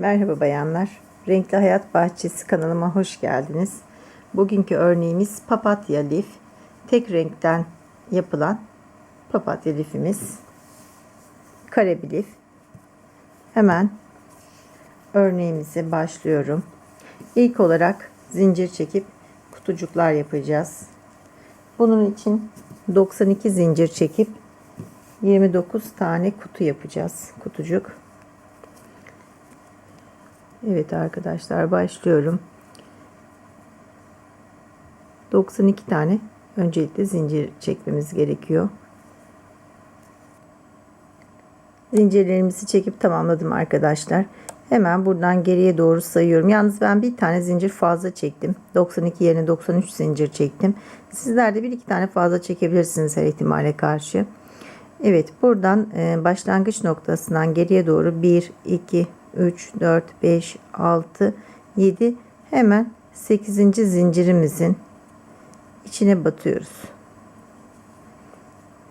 Merhaba bayanlar. Renkli Hayat Bahçesi kanalıma hoş geldiniz. Bugünkü örneğimiz papatya lif. Tek renkten yapılan papatya lifimiz. Kare bir lif. Hemen örneğimize başlıyorum. İlk olarak zincir çekip kutucuklar yapacağız. Bunun için 92 zincir çekip 29 tane kutu yapacağız. Kutucuk. Evet arkadaşlar başlıyorum. 92 tane öncelikle zincir çekmemiz gerekiyor. Zincirlerimizi çekip tamamladım arkadaşlar. Hemen buradan geriye doğru sayıyorum. Yalnız ben bir tane zincir fazla çektim. 92 yerine 93 zincir çektim. Sizler de bir iki tane fazla çekebilirsiniz her ihtimale karşı. Evet buradan e, başlangıç noktasından geriye doğru 1, 2, 3, 4, 5, 6, 7 hemen 8. zincirimizin içine batıyoruz.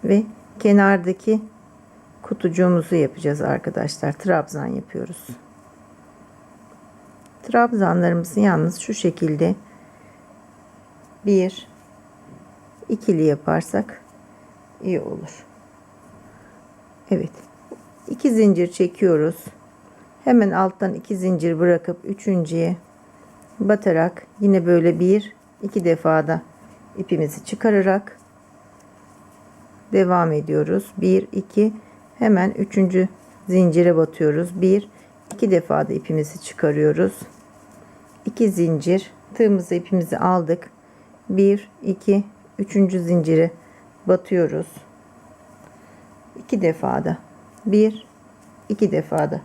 Ve kenardaki kutucuğumuzu yapacağız arkadaşlar. Trabzan yapıyoruz. Trabzanlarımızı yalnız şu şekilde bir ikili yaparsak iyi olur. Evet. iki zincir çekiyoruz. Hemen alttan iki zincir bırakıp üçüncüye batarak yine böyle bir iki defada ipimizi çıkararak devam ediyoruz. 1 2 hemen üçüncü zincire batıyoruz. 1 iki defada ipimizi çıkarıyoruz. 2 zincir tığımızı ipimizi aldık. 1 2 üçüncü zincire batıyoruz. 2 defada 1 2 defada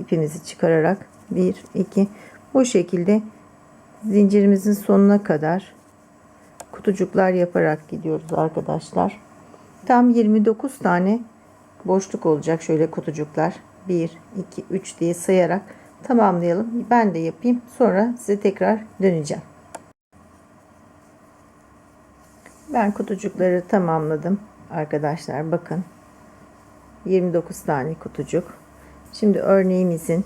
ipimizi çıkararak 1 2 bu şekilde zincirimizin sonuna kadar kutucuklar yaparak gidiyoruz arkadaşlar. Tam 29 tane boşluk olacak şöyle kutucuklar. 1 2 3 diye sayarak tamamlayalım. Ben de yapayım. Sonra size tekrar döneceğim. Ben kutucukları tamamladım arkadaşlar. Bakın 29 tane kutucuk. Şimdi örneğimizin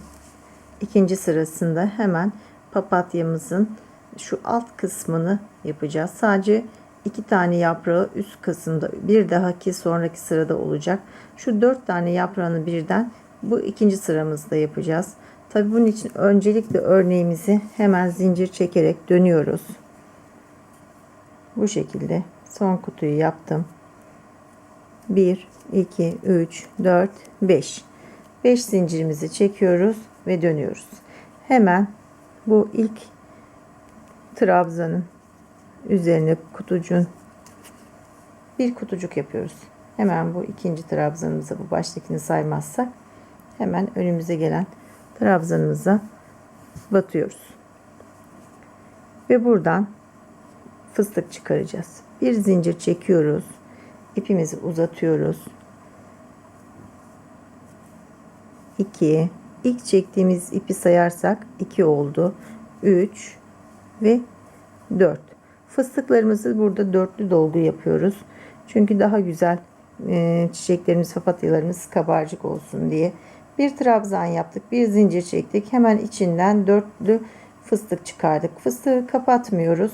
ikinci sırasında hemen papatyamızın şu alt kısmını yapacağız. Sadece iki tane yaprağı üst kısımda bir dahaki sonraki sırada olacak. Şu dört tane yaprağını birden bu ikinci sıramızda yapacağız. Tabi bunun için öncelikle örneğimizi hemen zincir çekerek dönüyoruz. Bu şekilde son kutuyu yaptım. 1 2 3 4 5 5 zincirimizi çekiyoruz ve dönüyoruz. Hemen bu ilk trabzanın üzerine kutucuğun bir kutucuk yapıyoruz. Hemen bu ikinci trabzanımıza bu baştakini saymazsak hemen önümüze gelen trabzanımıza batıyoruz. Ve buradan fıstık çıkaracağız. Bir zincir çekiyoruz. ipimizi uzatıyoruz. 2 ilk çektiğimiz ipi sayarsak 2 oldu. 3 ve 4. Fıstıklarımızı burada dörtlü dolgu yapıyoruz. Çünkü daha güzel e, çiçeklerimiz, papatyalarımız kabarcık olsun diye. Bir trabzan yaptık. Bir zincir çektik. Hemen içinden dörtlü fıstık çıkardık. Fıstığı kapatmıyoruz.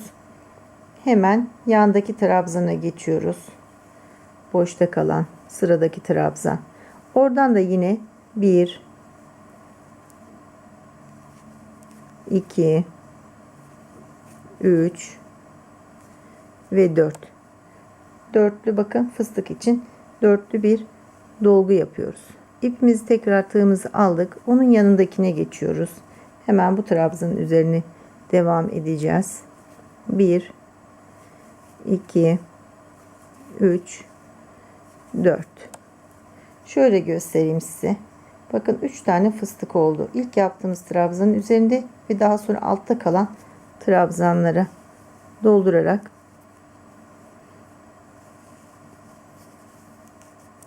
Hemen yandaki trabzana geçiyoruz. Boşta kalan sıradaki trabzan. Oradan da yine 1 2 3 ve 4 dörtlü bakın fıstık için. Dörtlü bir dolgu yapıyoruz. İpimizi tekrar tığımızı aldık. Onun yanındakine geçiyoruz. Hemen bu trabzanın üzerine devam edeceğiz. 1 2 3 4 şöyle göstereyim size bakın 3 tane fıstık oldu ilk yaptığımız trabzanın üzerinde ve daha sonra altta kalan trabzanlara doldurarak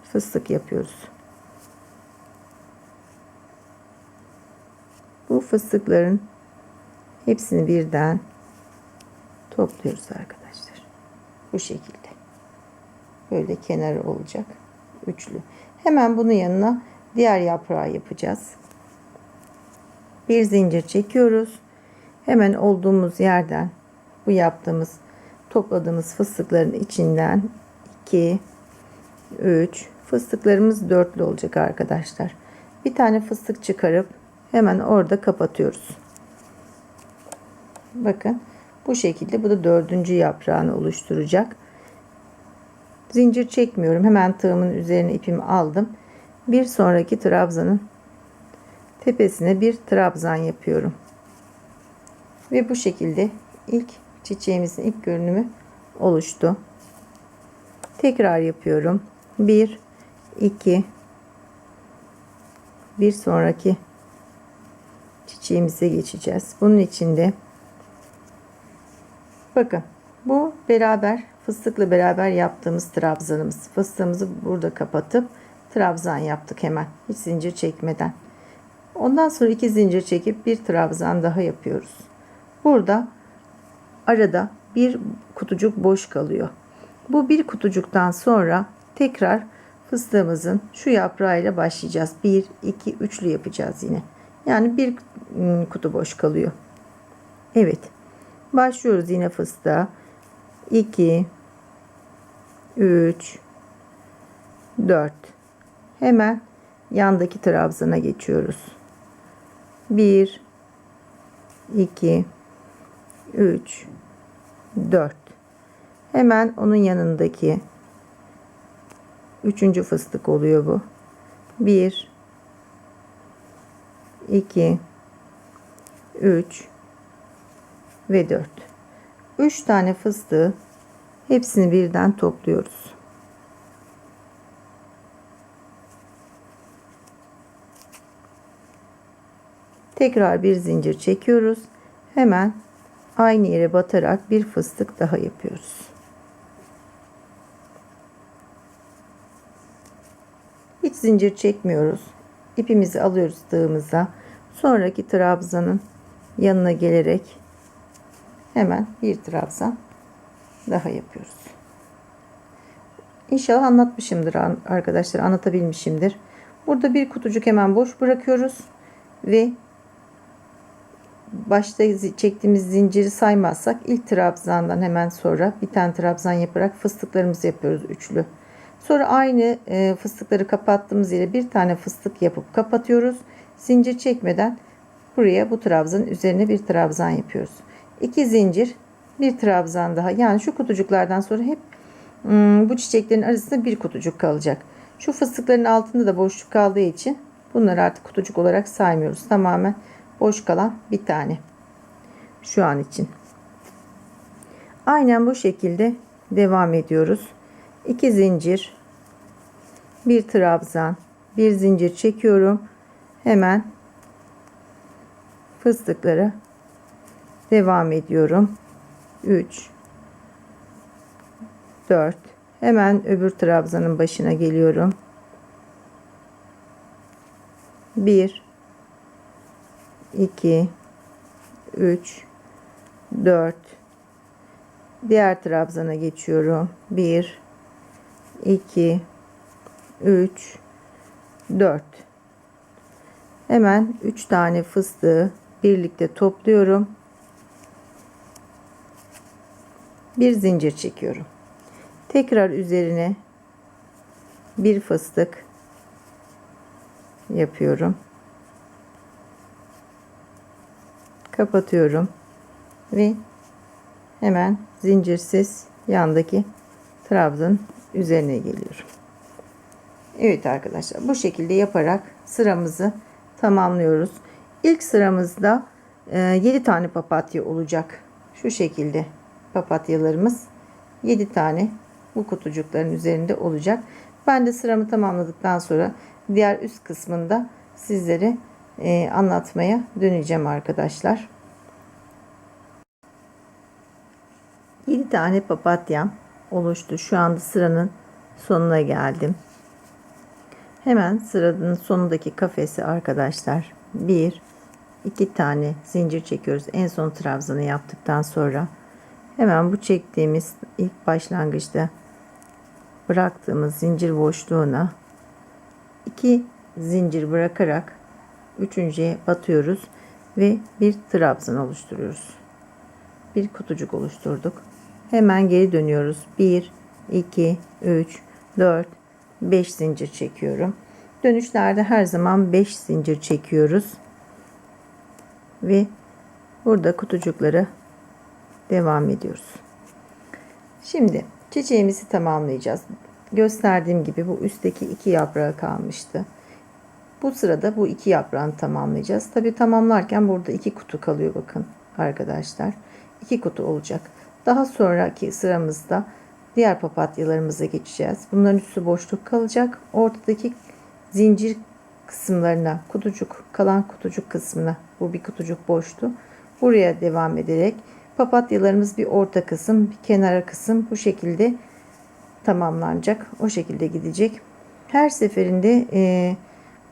fıstık yapıyoruz. Bu fıstıkların hepsini birden topluyoruz arkadaşlar. Bu şekilde. Böyle kenarı olacak. Üçlü. Hemen bunun yanına diğer yaprağı yapacağız. bir zincir çekiyoruz. Hemen olduğumuz yerden bu yaptığımız topladığımız fıstıkların içinden 2 3 fıstıklarımız dörtlü olacak arkadaşlar. Bir tane fıstık çıkarıp hemen orada kapatıyoruz. Bakın bu şekilde bu da dördüncü yaprağını oluşturacak. Zincir çekmiyorum. Hemen tığımın üzerine ipimi aldım. Bir sonraki trabzanın tepesine bir trabzan yapıyorum. Ve bu şekilde ilk çiçeğimizin ilk görünümü oluştu. Tekrar yapıyorum. 1 2 bir sonraki çiçeğimize geçeceğiz. Bunun içinde bakın bu beraber fıstıkla beraber yaptığımız trabzanımız. Fıstığımızı burada kapatıp trabzan yaptık hemen. Hiç zincir çekmeden. Ondan sonra iki zincir çekip bir trabzan daha yapıyoruz. Burada arada bir kutucuk boş kalıyor. Bu bir kutucuktan sonra tekrar fıstığımızın şu yaprağıyla başlayacağız. 1, 2, üçlü yapacağız yine. Yani bir ım, kutu boş kalıyor. Evet. Başlıyoruz yine fıstığa. 2, 3, 4. Hemen yandaki trabzana geçiyoruz. 1, 2, 3, 4. Hemen onun yanındaki üçüncü fıstık oluyor bu. 1, 2, 3 ve 4. 3 tane fıstığı hepsini birden topluyoruz. Tekrar bir zincir çekiyoruz. Hemen aynı yere batarak bir fıstık daha yapıyoruz. Hiç zincir çekmiyoruz. İpimizi alıyoruz tığımıza. Sonraki trabzanın yanına gelerek hemen bir trabzan daha yapıyoruz. İnşallah anlatmışımdır arkadaşlar. Anlatabilmişimdir. Burada bir kutucuk hemen boş bırakıyoruz ve başta çektiğimiz zinciri saymazsak ilk trabzandan hemen sonra bir tane trabzan yaparak fıstıklarımızı yapıyoruz üçlü. Sonra aynı e, fıstıkları kapattığımız yere bir tane fıstık yapıp kapatıyoruz. Zincir çekmeden buraya bu trabzanın üzerine bir trabzan yapıyoruz. İki zincir bir trabzan daha. Yani şu kutucuklardan sonra hep bu çiçeklerin arasında bir kutucuk kalacak. Şu fıstıkların altında da boşluk kaldığı için bunları artık kutucuk olarak saymıyoruz. Tamamen boş kalan bir tane. Şu an için. Aynen bu şekilde devam ediyoruz. 2 zincir, bir trabzan, bir zincir çekiyorum. Hemen fıstıkları devam ediyorum. 3 4 hemen öbür trabzanın başına geliyorum. 1 2 3 4 diğer trabzana geçiyorum. 1 2 3 4 hemen 3 tane fıstığı birlikte topluyorum. Bir zincir çekiyorum. Tekrar üzerine bir fıstık yapıyorum. Kapatıyorum ve hemen zincirsiz yandaki trabzın üzerine geliyorum. Evet arkadaşlar bu şekilde yaparak sıramızı tamamlıyoruz. İlk sıramızda 7 e, tane papatya olacak. Şu şekilde papatyalarımız 7 tane bu kutucukların üzerinde olacak. Ben de sıramı tamamladıktan sonra diğer üst kısmında sizlere e, anlatmaya döneceğim arkadaşlar. 7 tane papatyam oluştu. Şu anda sıranın sonuna geldim. Hemen sıranın sonundaki kafesi arkadaşlar. 1 2 tane zincir çekiyoruz. En son trabzanı yaptıktan sonra hemen bu çektiğimiz ilk başlangıçta bıraktığımız zincir boşluğuna 2 zincir bırakarak üçüncüye batıyoruz ve bir trabzan oluşturuyoruz. Bir kutucuk oluşturduk. Hemen geri dönüyoruz. 1 2 3 4 5 zincir çekiyorum. Dönüşlerde her zaman 5 zincir çekiyoruz. Ve burada kutucukları devam ediyoruz. Şimdi çiçeğimizi tamamlayacağız. Gösterdiğim gibi bu üstteki iki yaprağı kalmıştı. Bu sırada bu iki yaprağını tamamlayacağız. Tabi tamamlarken burada iki kutu kalıyor bakın arkadaşlar. İki kutu olacak. Daha sonraki sıramızda diğer papatyalarımıza geçeceğiz. Bunların üstü boşluk kalacak. Ortadaki zincir kısımlarına kutucuk kalan kutucuk kısmına bu bir kutucuk boştu. Buraya devam ederek papatyalarımız bir orta kısım bir kenara kısım bu şekilde tamamlanacak. O şekilde gidecek. Her seferinde e,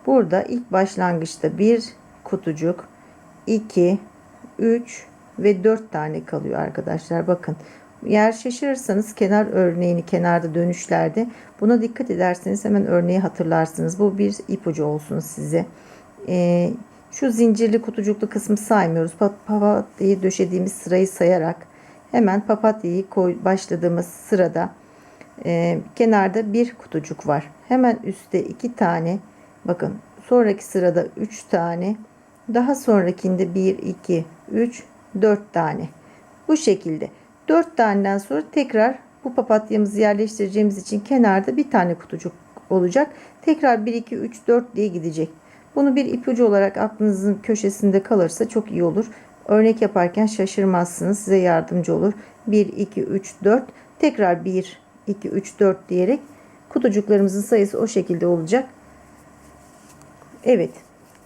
burada ilk başlangıçta bir kutucuk 2 3 ve 4 tane kalıyor arkadaşlar. Bakın yer şaşırırsanız kenar örneğini kenarda dönüşlerde buna dikkat ederseniz hemen örneği hatırlarsınız. Bu bir ipucu olsun size. Ee, şu zincirli kutucuklu kısmı saymıyoruz. Papatyayı döşediğimiz sırayı sayarak hemen papatyayı koy, başladığımız sırada e, kenarda bir kutucuk var. Hemen üstte iki tane bakın sonraki sırada üç tane daha sonrakinde bir iki üç dört tane bu şekilde 4 taneden sonra tekrar bu papatyamızı yerleştireceğimiz için kenarda bir tane kutucuk olacak. Tekrar 1, 2, 3, 4 diye gidecek. Bunu bir ipucu olarak aklınızın köşesinde kalırsa çok iyi olur. Örnek yaparken şaşırmazsınız. Size yardımcı olur. 1, 2, 3, 4. Tekrar 1, 2, 3, 4 diyerek kutucuklarımızın sayısı o şekilde olacak. Evet.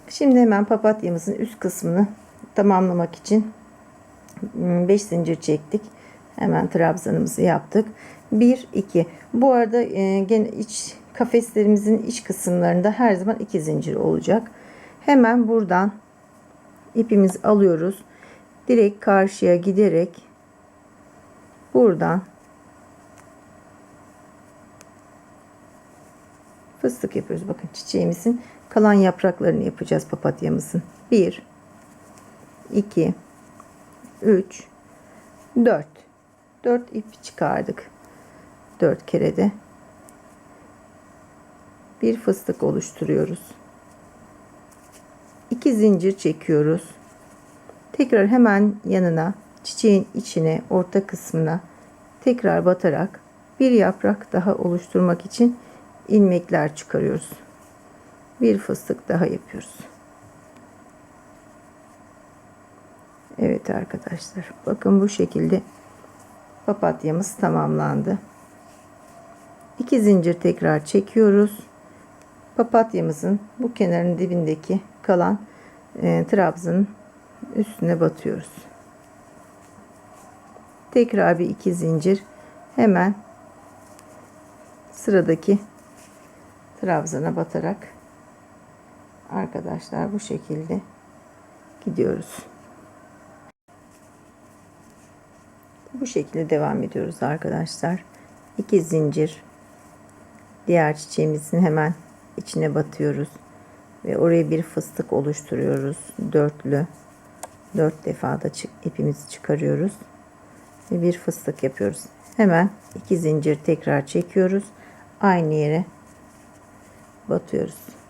Şimdi hemen papatyamızın üst kısmını tamamlamak için 5 zincir çektik. Hemen trabzanımızı yaptık. 1 2. Bu arada e, gene iç kafeslerimizin iç kısımlarında her zaman 2 zincir olacak. Hemen buradan ipimizi alıyoruz. Direkt karşıya giderek buradan fıstık yapıyoruz. Bakın çiçeğimizin kalan yapraklarını yapacağız papatyamızın. 1 2 3 4 4 ip çıkardık. 4 kere de bir fıstık oluşturuyoruz. 2 zincir çekiyoruz. Tekrar hemen yanına çiçeğin içine orta kısmına tekrar batarak bir yaprak daha oluşturmak için ilmekler çıkarıyoruz bir fıstık daha yapıyoruz Evet arkadaşlar. Bakın bu şekilde papatyamız tamamlandı. İki zincir tekrar çekiyoruz. Papatyamızın bu kenarın dibindeki kalan e, trabzanın üstüne batıyoruz. Tekrar bir iki zincir hemen sıradaki trabzana batarak arkadaşlar bu şekilde gidiyoruz. Bu şekilde devam ediyoruz arkadaşlar. 2 zincir diğer çiçeğimizin hemen içine batıyoruz ve oraya bir fıstık oluşturuyoruz. Dörtlü. Dört defa da ipimizi çıkarıyoruz ve bir fıstık yapıyoruz. Hemen iki zincir tekrar çekiyoruz. Aynı yere batıyoruz.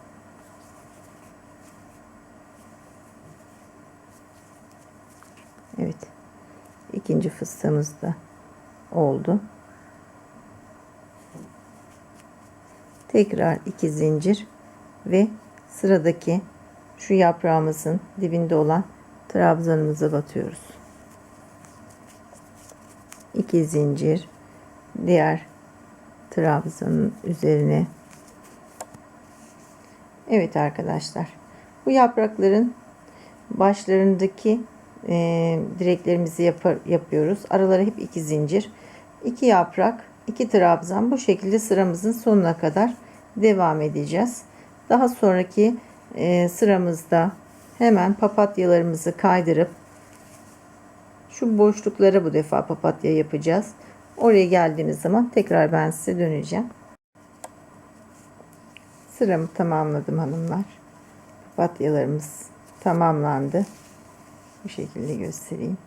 Evet ikinci fıstığımız da oldu. Tekrar iki zincir ve sıradaki şu yaprağımızın dibinde olan trabzanımıza batıyoruz. İki zincir diğer trabzanın üzerine Evet arkadaşlar bu yaprakların başlarındaki e, direklerimizi yapar, yapıyoruz. Aralara hep iki zincir. iki yaprak, iki trabzan bu şekilde sıramızın sonuna kadar devam edeceğiz. Daha sonraki e, sıramızda hemen papatyalarımızı kaydırıp şu boşluklara bu defa papatya yapacağız. Oraya geldiğimiz zaman tekrar ben size döneceğim. Sıramı tamamladım hanımlar. Papatyalarımız tamamlandı. Bu şekilde göstereyim.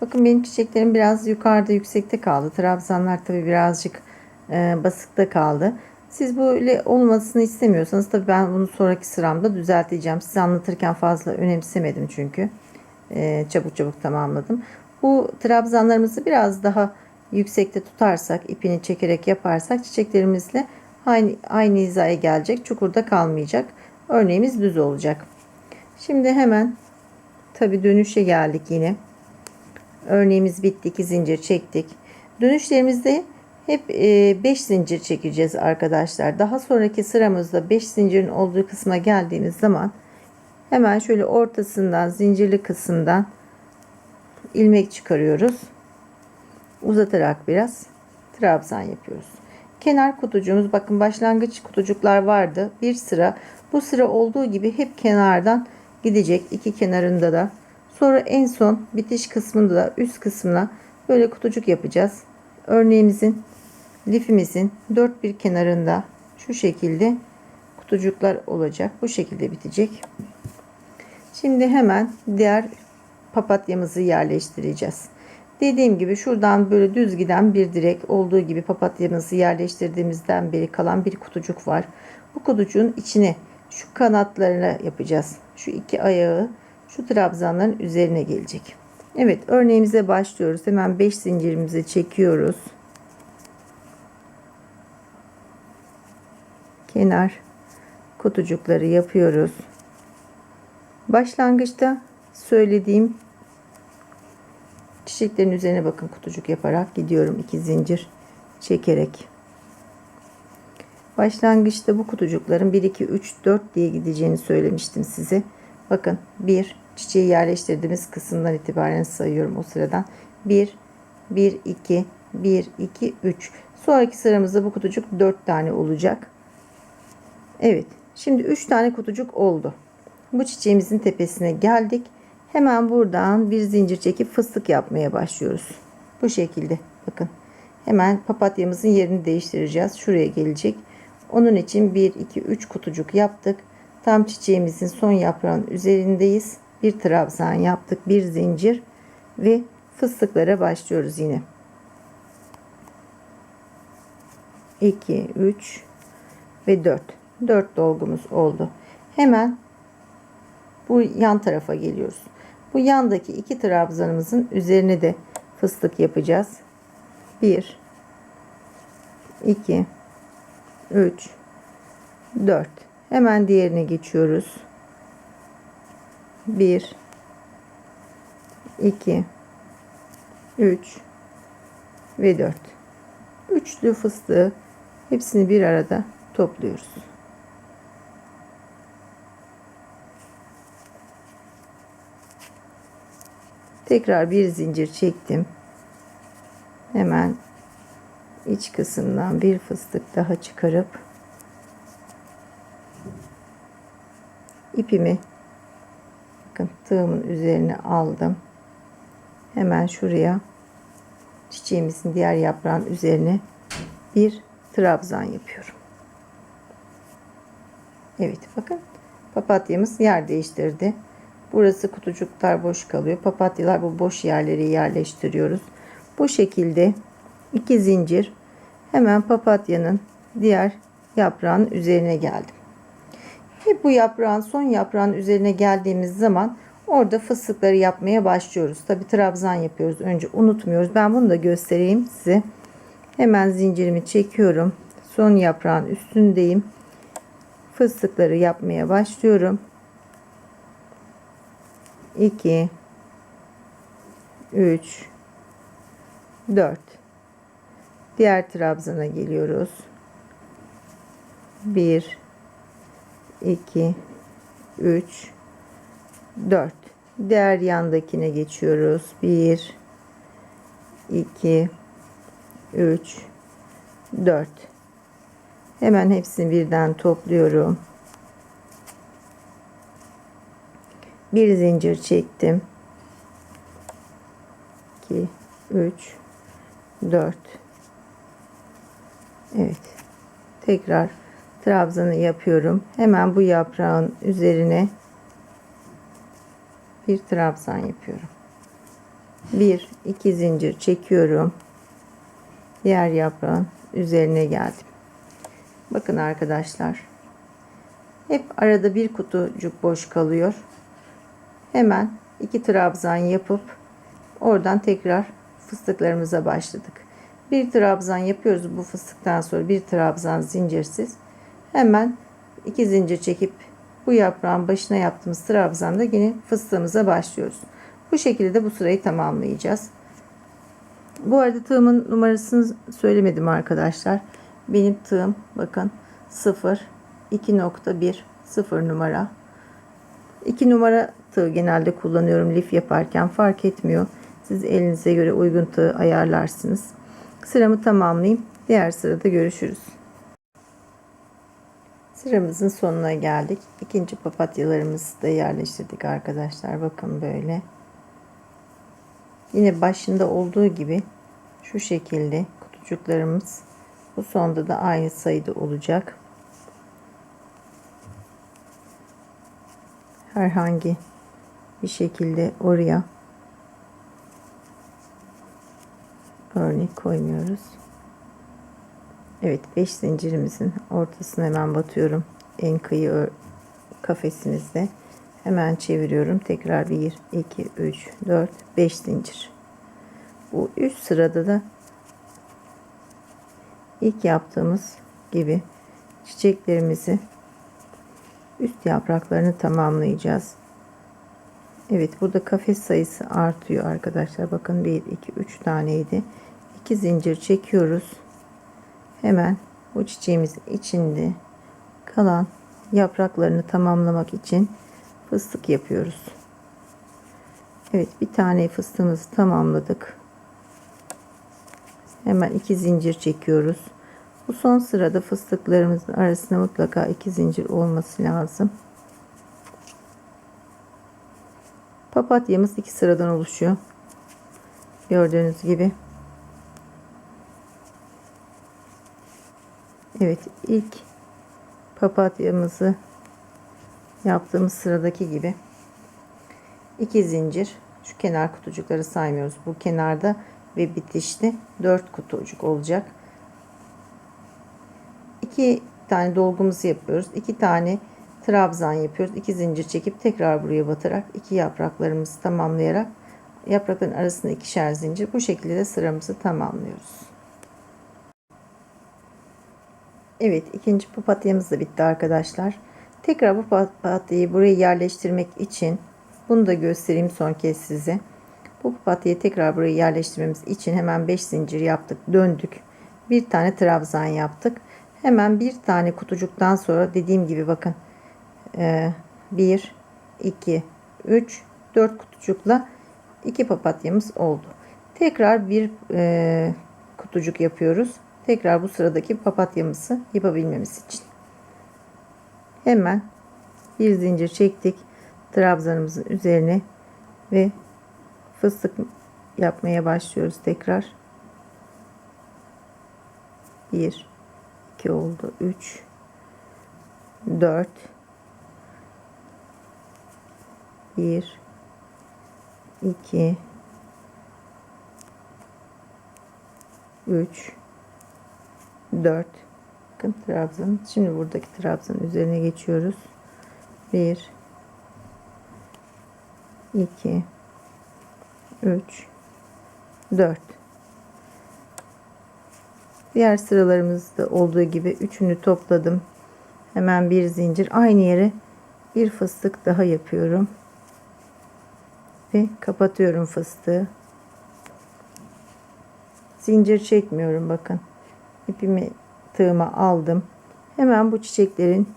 Bakın benim çiçeklerim biraz yukarıda yüksekte kaldı. Trabzanlar tabi birazcık e, basıkta kaldı. Siz böyle olmasını istemiyorsanız tabi ben bunu sonraki sıramda düzelteceğim. Size anlatırken fazla önemsemedim çünkü. E, çabuk çabuk tamamladım. Bu trabzanlarımızı biraz daha yüksekte tutarsak, ipini çekerek yaparsak çiçeklerimizle aynı, aynı hizaya gelecek. Çukurda kalmayacak. Örneğimiz düz olacak. Şimdi hemen tabi dönüşe geldik yine. Örneğimiz bitti. 2 zincir çektik. Dönüşlerimizde hep 5 zincir çekeceğiz arkadaşlar. Daha sonraki sıramızda 5 zincirin olduğu kısma geldiğimiz zaman hemen şöyle ortasından zincirli kısımdan ilmek çıkarıyoruz. Uzatarak biraz trabzan yapıyoruz. Kenar kutucuğumuz bakın başlangıç kutucuklar vardı. Bir sıra bu sıra olduğu gibi hep kenardan gidecek. iki kenarında da. Sonra en son bitiş kısmında da üst kısmına böyle kutucuk yapacağız. Örneğimizin lifimizin dört bir kenarında şu şekilde kutucuklar olacak. Bu şekilde bitecek. Şimdi hemen diğer papatyamızı yerleştireceğiz. Dediğim gibi şuradan böyle düz giden bir direk olduğu gibi papatyamızı yerleştirdiğimizden beri kalan bir kutucuk var. Bu kutucuğun içine şu kanatlarını yapacağız. Şu iki ayağı şu trabzanların üzerine gelecek. Evet örneğimize başlıyoruz. Hemen 5 zincirimizi çekiyoruz. Kenar kutucukları yapıyoruz. Başlangıçta söylediğim çiçeklerin üzerine bakın kutucuk yaparak gidiyorum. 2 zincir çekerek. Başlangıçta bu kutucukların 1 2 3 4 diye gideceğini söylemiştim size. Bakın 1 çiçeği yerleştirdiğimiz kısımdan itibaren sayıyorum o sıradan. 1 1 2 1 2 3. Sonraki sıramızda bu kutucuk 4 tane olacak. Evet. Şimdi 3 tane kutucuk oldu. Bu çiçeğimizin tepesine geldik. Hemen buradan bir zincir çekip fıstık yapmaya başlıyoruz. Bu şekilde. Bakın. Hemen papatyamızın yerini değiştireceğiz. Şuraya gelecek. Onun için 1 2 3 kutucuk yaptık. Tam çiçeğimizin son yaprağın üzerindeyiz. Bir trabzan yaptık. Bir zincir ve fıstıklara başlıyoruz yine. 2 3 ve 4. 4 dolgumuz oldu. Hemen bu yan tarafa geliyoruz. Bu yandaki iki trabzanımızın üzerine de fıstık yapacağız. 1 2 3 4 hemen diğerine geçiyoruz. 1 2 3 ve 4 üçlü fıstığı hepsini bir arada topluyoruz. Tekrar bir zincir çektim. Hemen iç kısımdan bir fıstık daha çıkarıp ipimi bakın tığımın üzerine aldım. Hemen şuraya çiçeğimizin diğer yaprağın üzerine bir trabzan yapıyorum. Evet bakın papatyamız yer değiştirdi. Burası kutucuklar boş kalıyor. Papatyalar bu boş yerleri yerleştiriyoruz. Bu şekilde iki zincir hemen papatyanın diğer yaprağın üzerine geldim. Ve bu yaprağın son yaprağın üzerine geldiğimiz zaman orada fıstıkları yapmaya başlıyoruz. Tabi trabzan yapıyoruz. Önce unutmuyoruz. Ben bunu da göstereyim size. Hemen zincirimi çekiyorum. Son yaprağın üstündeyim. Fıstıkları yapmaya başlıyorum. 2 3 4 Diğer trabzana geliyoruz. 1 2 3 4 Diğer yandakine geçiyoruz. 1 2 3 4 Hemen hepsini birden topluyorum. Bir zincir çektim. 2 3 4 Evet. Tekrar trabzanı yapıyorum. Hemen bu yaprağın üzerine bir trabzan yapıyorum. Bir, iki zincir çekiyorum. Diğer yaprağın üzerine geldim. Bakın arkadaşlar. Hep arada bir kutucuk boş kalıyor. Hemen iki trabzan yapıp oradan tekrar fıstıklarımıza başladık. Bir trabzan yapıyoruz bu fıstıktan sonra bir trabzan zincirsiz. Hemen iki zincir çekip bu yaprağın başına yaptığımız trabzanda yine fıstığımıza başlıyoruz. Bu şekilde bu sırayı tamamlayacağız. Bu arada tığımın numarasını söylemedim arkadaşlar. Benim tığım bakın 0 2.1 0 numara. 2 numara tığ genelde kullanıyorum lif yaparken fark etmiyor. Siz elinize göre uygun tığ ayarlarsınız. Sıramı tamamlayayım. Diğer sırada görüşürüz. Sıramızın sonuna geldik. İkinci papatyalarımızı da yerleştirdik arkadaşlar. Bakın böyle. Yine başında olduğu gibi şu şekilde kutucuklarımız bu sonda da aynı sayıda olacak. Herhangi bir şekilde oraya koymuyoruz. Evet 5 zincirimizin ortasına hemen batıyorum. En kıyı kafesimizde. Hemen çeviriyorum. Tekrar 1, 2, 3, 4, 5 zincir. Bu üst sırada da ilk yaptığımız gibi çiçeklerimizi üst yapraklarını tamamlayacağız. Evet burada kafes sayısı artıyor arkadaşlar. Bakın 1, 2, 3 taneydi. 2 zincir çekiyoruz. Hemen bu çiçeğimizin içinde kalan yapraklarını tamamlamak için fıstık yapıyoruz. Evet bir tane fıstığımızı tamamladık. Hemen iki zincir çekiyoruz. Bu son sırada fıstıklarımızın arasında mutlaka iki zincir olması lazım. Papatyamız iki sıradan oluşuyor. Gördüğünüz gibi. Evet ilk papatyamızı yaptığımız sıradaki gibi iki zincir şu kenar kutucukları saymıyoruz. Bu kenarda ve bitişte 4 kutucuk olacak. 2 tane dolgumuzu yapıyoruz. 2 tane trabzan yapıyoruz. 2 zincir çekip tekrar buraya batarak iki yapraklarımızı tamamlayarak yaprakların arasında ikişer zincir bu şekilde de sıramızı tamamlıyoruz. Evet ikinci papatyamız da bitti arkadaşlar. Tekrar bu papatyayı buraya yerleştirmek için bunu da göstereyim son kez size. Bu papatyayı tekrar buraya yerleştirmemiz için hemen 5 zincir yaptık. Döndük. Bir tane trabzan yaptık. Hemen bir tane kutucuktan sonra dediğim gibi bakın. 1, 2, 3, 4 kutucukla iki papatyamız oldu. Tekrar bir e, kutucuk yapıyoruz. Tekrar bu sıradaki papatyamızı yapabilmemiz için. Hemen bir zincir çektik. Trabzanımızın üzerine ve fıstık yapmaya başlıyoruz tekrar. 1 2 oldu. 3 4 1 2 3 4 bakın trabzan şimdi buradaki trabzanın üzerine geçiyoruz. 1 2 3 4 diğer sıralarımızda olduğu gibi üçünü topladım. Hemen bir zincir. Aynı yere bir fıstık daha yapıyorum. Ve kapatıyorum fıstığı. Zincir çekmiyorum bakın ipimi tığıma aldım. Hemen bu çiçeklerin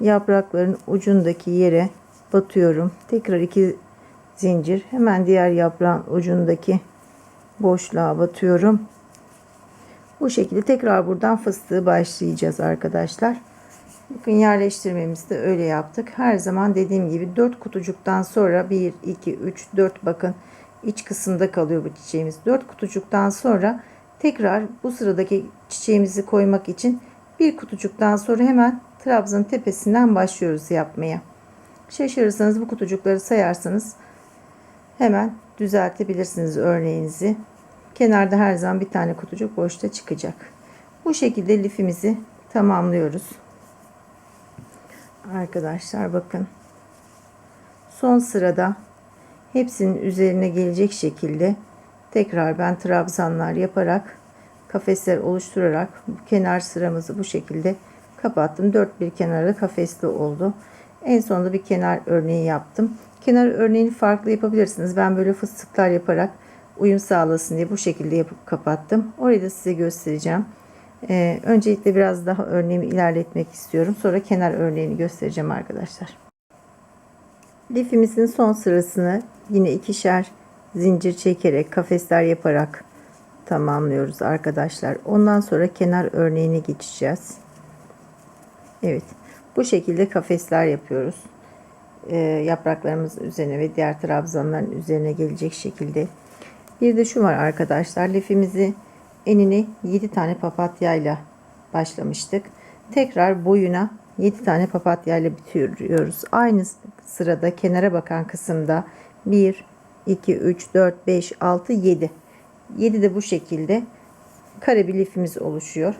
yaprakların ucundaki yere batıyorum. Tekrar iki zincir hemen diğer yaprağın ucundaki boşluğa batıyorum. Bu şekilde tekrar buradan fıstığı başlayacağız arkadaşlar. Bakın yerleştirmemizi de öyle yaptık. Her zaman dediğim gibi 4 kutucuktan sonra 1 2 3 4 bakın iç kısımda kalıyor bu çiçeğimiz. 4 kutucuktan sonra tekrar bu sıradaki çiçeğimizi koymak için bir kutucuktan sonra hemen trabzanın tepesinden başlıyoruz yapmaya Şaşırırsanız bu kutucukları sayarsanız hemen düzeltebilirsiniz örneğinizi. Kenarda her zaman bir tane kutucuk boşta çıkacak. Bu şekilde lifimizi tamamlıyoruz. Arkadaşlar bakın. Son sırada hepsinin üzerine gelecek şekilde tekrar ben trabzanlar yaparak kafesler oluşturarak kenar sıramızı bu şekilde kapattım. Dört bir kenarı kafesli oldu. En sonunda bir kenar örneği yaptım. Kenar örneğini farklı yapabilirsiniz. Ben böyle fıstıklar yaparak uyum sağlasın diye bu şekilde yapıp kapattım. Orayı da size göstereceğim. Ee, öncelikle biraz daha örneğimi ilerletmek istiyorum. Sonra kenar örneğini göstereceğim arkadaşlar. Lifimizin son sırasını yine ikişer zincir çekerek kafesler yaparak tamamlıyoruz arkadaşlar. Ondan sonra kenar örneğine geçeceğiz. Evet. Bu şekilde kafesler yapıyoruz. Ee, yapraklarımızın üzerine ve diğer trabzanların üzerine gelecek şekilde. Bir de şu var arkadaşlar. Lifimizi enini 7 tane papatyayla başlamıştık. Tekrar boyuna 7 tane papatyayla bitiriyoruz. Aynı sırada kenara bakan kısımda 1, 2, 3, 4, 5, 6, 7. 7 de bu şekilde kare bir lifimiz oluşuyor.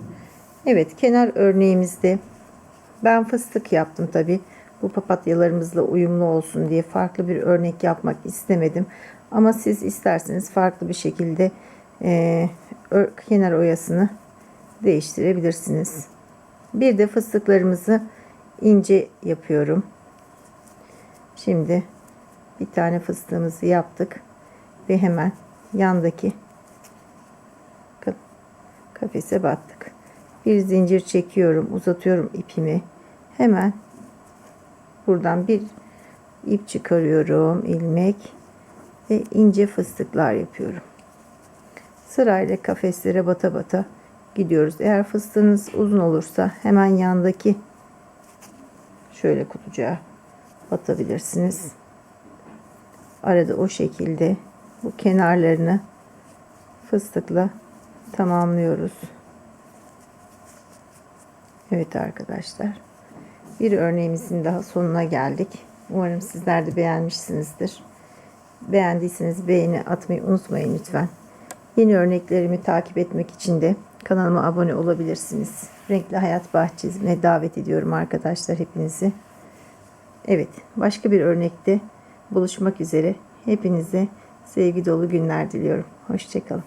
Evet kenar örneğimizde ben fıstık yaptım tabi. Bu papatyalarımızla uyumlu olsun diye farklı bir örnek yapmak istemedim. Ama siz isterseniz farklı bir şekilde e, kenar oyasını değiştirebilirsiniz. Bir de fıstıklarımızı ince yapıyorum. Şimdi bir tane fıstığımızı yaptık ve hemen yandaki kafese battık. Bir zincir çekiyorum, uzatıyorum ipimi. Hemen buradan bir ip çıkarıyorum, ilmek ve ince fıstıklar yapıyorum. Sırayla kafeslere bata bata gidiyoruz. Eğer fıstığınız uzun olursa hemen yandaki şöyle kutucuğa batabilirsiniz. Arada o şekilde bu kenarlarını fıstıkla tamamlıyoruz. Evet arkadaşlar. Bir örneğimizin daha sonuna geldik. Umarım sizler de beğenmişsinizdir. Beğendiyseniz beğeni atmayı unutmayın lütfen. Yeni örneklerimi takip etmek için de kanalıma abone olabilirsiniz. Renkli Hayat Bahçesi'ne davet ediyorum arkadaşlar hepinizi. Evet başka bir örnekte buluşmak üzere. Hepinize sevgi dolu günler diliyorum. Hoşçakalın.